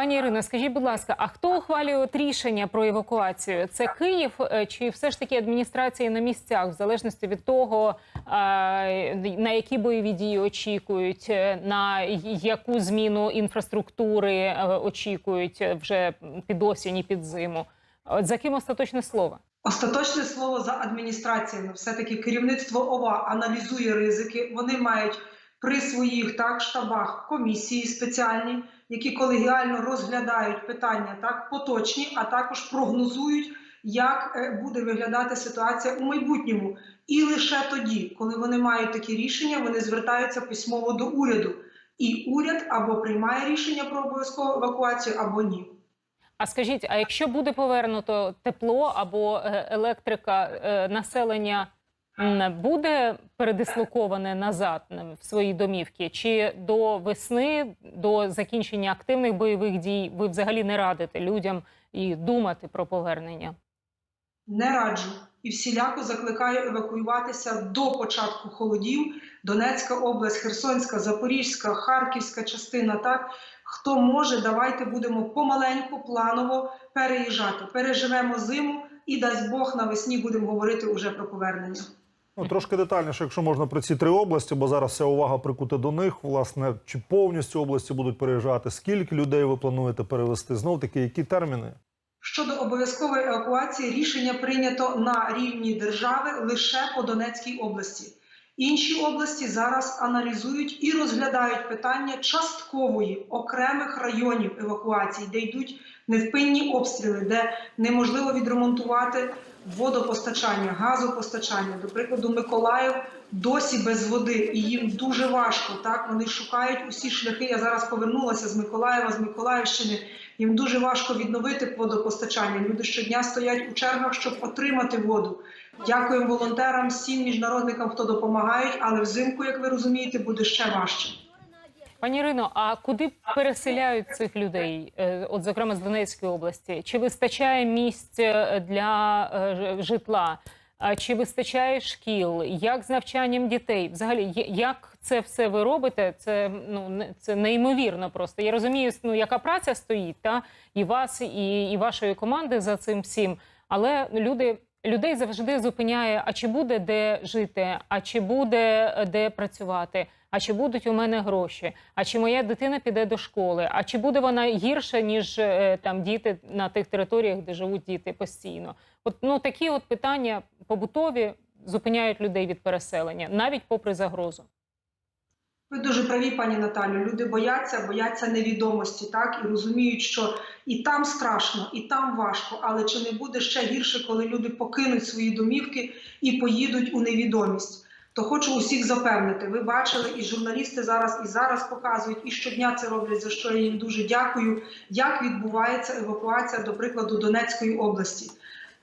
Пані Ірино, скажіть, будь ласка, а хто ухвалює рішення про евакуацію? Це Київ е, чи все ж таки адміністрації на місцях, в залежності від того, е, на які бойові дії очікують, е, на яку зміну інфраструктури очікують вже під осінь і під зиму? От за ким остаточне слово? Остаточне слово за адміністраціями. Все-таки керівництво ОВА аналізує ризики. Вони мають при своїх так штабах комісії спеціальні, які колегіально розглядають питання так поточні, а також прогнозують, як е, буде виглядати ситуація у майбутньому. І лише тоді, коли вони мають такі рішення, вони звертаються письмово до уряду. І уряд або приймає рішення про обов'язкову евакуацію, або ні. А скажіть, а якщо буде повернуто тепло або е, електрика, е, населення буде передислоковане назад в свої домівки? Чи до весни, до закінчення активних бойових дій, ви взагалі не радите людям і думати про повернення? Не раджу і всіляко закликаю евакуюватися до початку холодів. Донецька область, Херсонська, Запорізька, Харківська частина. Так хто може, давайте будемо помаленьку, планово переїжджати. Переживемо зиму і дасть Бог навесні будемо говорити уже про повернення. Ну, трошки детальніше, якщо можна про ці три області, бо зараз вся увага прикута до них. Власне, чи повністю області будуть переїжджати? Скільки людей ви плануєте перевести? Знов таки, які терміни? Щодо обов'язкової евакуації, рішення прийнято на рівні держави лише по Донецькій області. Інші області зараз аналізують і розглядають питання часткової окремих районів евакуації, де йдуть невпинні обстріли, де неможливо відремонтувати водопостачання, газопостачання. До прикладу, Миколаїв досі без води, і їм дуже важко. Так вони шукають усі шляхи. Я зараз повернулася з Миколаєва, з Миколаївщини. Їм дуже важко відновити водопостачання. Люди щодня стоять у чергах, щоб отримати воду. Дякуємо волонтерам, всім міжнародникам, хто допомагають, але взимку, як ви розумієте, буде ще важче. Пані Ірино, а куди переселяють цих людей? Е, От, зокрема, з Донецької області? Чи вистачає місць е, для е, житла? Чи вистачає шкіл? Як з навчанням дітей? Взагалі, як це все ви робите? Це ну це неймовірно просто. Я розумію, ну яка праця стоїть, та і вас, і, і вашої команди за цим всім. Але люди людей завжди зупиняє: а чи буде де жити, а чи буде е, де працювати, а чи будуть у мене гроші, а чи моя дитина піде до школи, а чи буде вона гірша, ніж е, там діти на тих територіях, де живуть діти постійно? От ну такі от питання побутові зупиняють людей від переселення, навіть попри загрозу. Ви дуже праві, пані Наталю. Люди бояться, бояться невідомості, так і розуміють, що і там страшно, і там важко. Але чи не буде ще гірше, коли люди покинуть свої домівки і поїдуть у невідомість? То хочу усіх запевнити. Ви бачили, і журналісти зараз і зараз показують, і щодня це роблять. За що я їм дуже дякую. Як відбувається евакуація, до прикладу, Донецької області?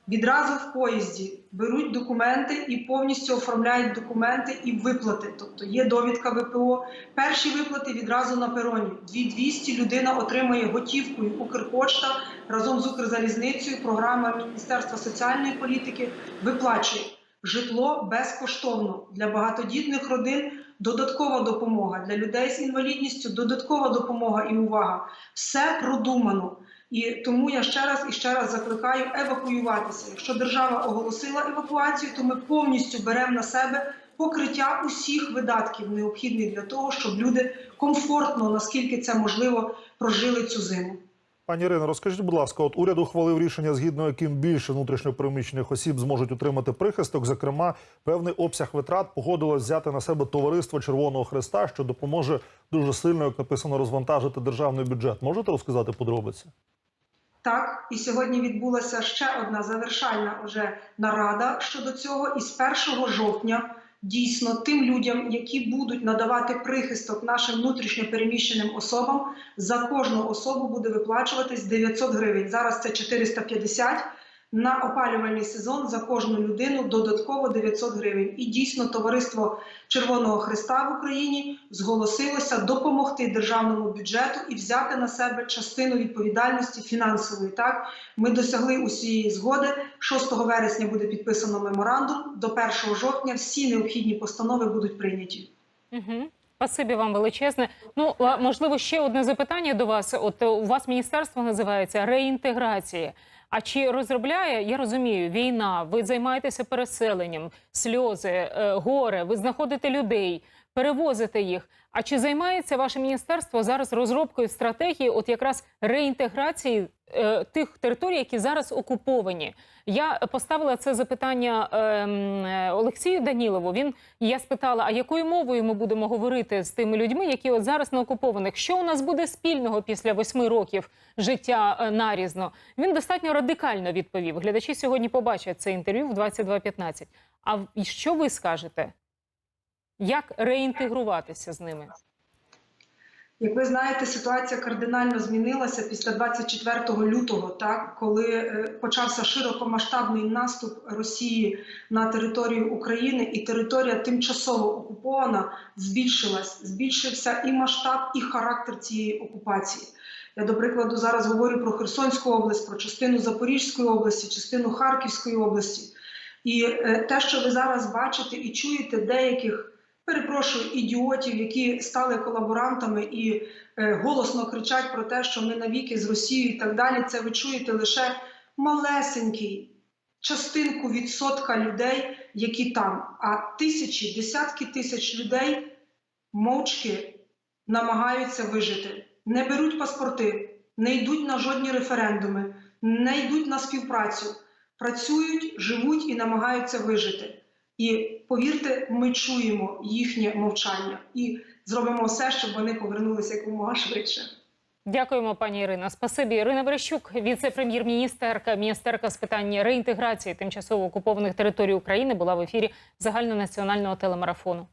Відразу в поїзді беруть документи і повністю оформляють документи і виплати. Тобто є довідка ВПО. Перші виплати відразу на пероні. 2200 людина отримує готівкою Укрпошта разом з Укрзалізницею. Програма Міністерства соціальної політики виплачує житло безкоштовно для багатодітних родин. Додаткова допомога для людей з інвалідністю, додаткова допомога і увага. Все продумано. І тому я ще раз і ще раз закликаю евакуюватися. Якщо держава оголосила евакуацію, то ми повністю беремо на себе покриття усіх видатків, необхідних для того, щоб люди комфортно, наскільки це можливо, прожили цю зиму. Пані Ірино, розкажіть, будь ласка, от уряд ухвалив рішення, згідно яким більше внутрішньопереміщених осіб зможуть отримати прихисток. Зокрема, певний обсяг витрат погодилось взяти на себе товариство Червоного Христа, що допоможе дуже сильно, як написано, розвантажити державний бюджет. Можете розказати подробиці? Так, і сьогодні відбулася ще одна завершальна уже нарада щодо цього. І з 1 жовтня дійсно тим людям, які будуть надавати прихисток нашим внутрішньо переміщеним особам, за кожну особу буде виплачуватись 900 гривень. Зараз це 450. На опалювальний сезон за кожну людину додатково 900 гривень. І дійсно товариство Червоного Христа в Україні зголосилося допомогти державному бюджету і взяти на себе частину відповідальності фінансової. Так ми досягли усієї згоди. 6 вересня буде підписано меморандум. До 1 жовтня всі необхідні постанови будуть прийняті. Угу. Спасибі вам величезне. Ну можливо, ще одне запитання до вас. От е, у вас міністерство називається реінтеграції. А чи розробляє, я розумію, війна, ви займаєтеся переселенням, сльози, е, горе, ви знаходите людей, перевозите їх. А чи займається ваше міністерство зараз розробкою стратегії, от якраз реінтеграції е, тих територій, які зараз окуповані? Я поставила це запитання ем, е, Олексію Данілову. Він я спитала: а якою мовою ми будемо говорити з тими людьми, які от зараз на окупованих? Що у нас буде спільного після восьми років життя е, нарізно? Він достатньо радикально відповів. Глядачі сьогодні побачать це інтерв'ю в 22.15. А що ви скажете? Як реінтегруватися з ними? Як ви знаєте, ситуація кардинально змінилася після 24 лютого, так коли е, почався широкомасштабний наступ Росії на територію України, і територія тимчасово окупована збільшилась. Збільшився і масштаб, і характер цієї окупації. Я, до прикладу, зараз говорю про Херсонську область, про частину Запорізької області, частину Харківської області. І е, те, що ви зараз бачите і чуєте деяких перепрошую, ідіотів, які стали колаборантами і е, голосно кричать про те, що ми навіки з Росією і так далі. Це ви чуєте лише малесенький частинку відсотка людей, які там. А тисячі, десятки тисяч людей мовчки намагаються вижити, не беруть паспорти, не йдуть на жодні референдуми, не йдуть на співпрацю, працюють, живуть і намагаються вижити. І повірте, ми чуємо їхнє мовчання і зробимо все, щоб вони повернулися якомога швидше. Дякуємо, пані Ірина. Спасибі. Ірина Верещук, віце-прем'єр-міністерка, міністерка з питань реінтеграції тимчасово окупованих територій України, була в ефірі загальнонаціонального телемарафону.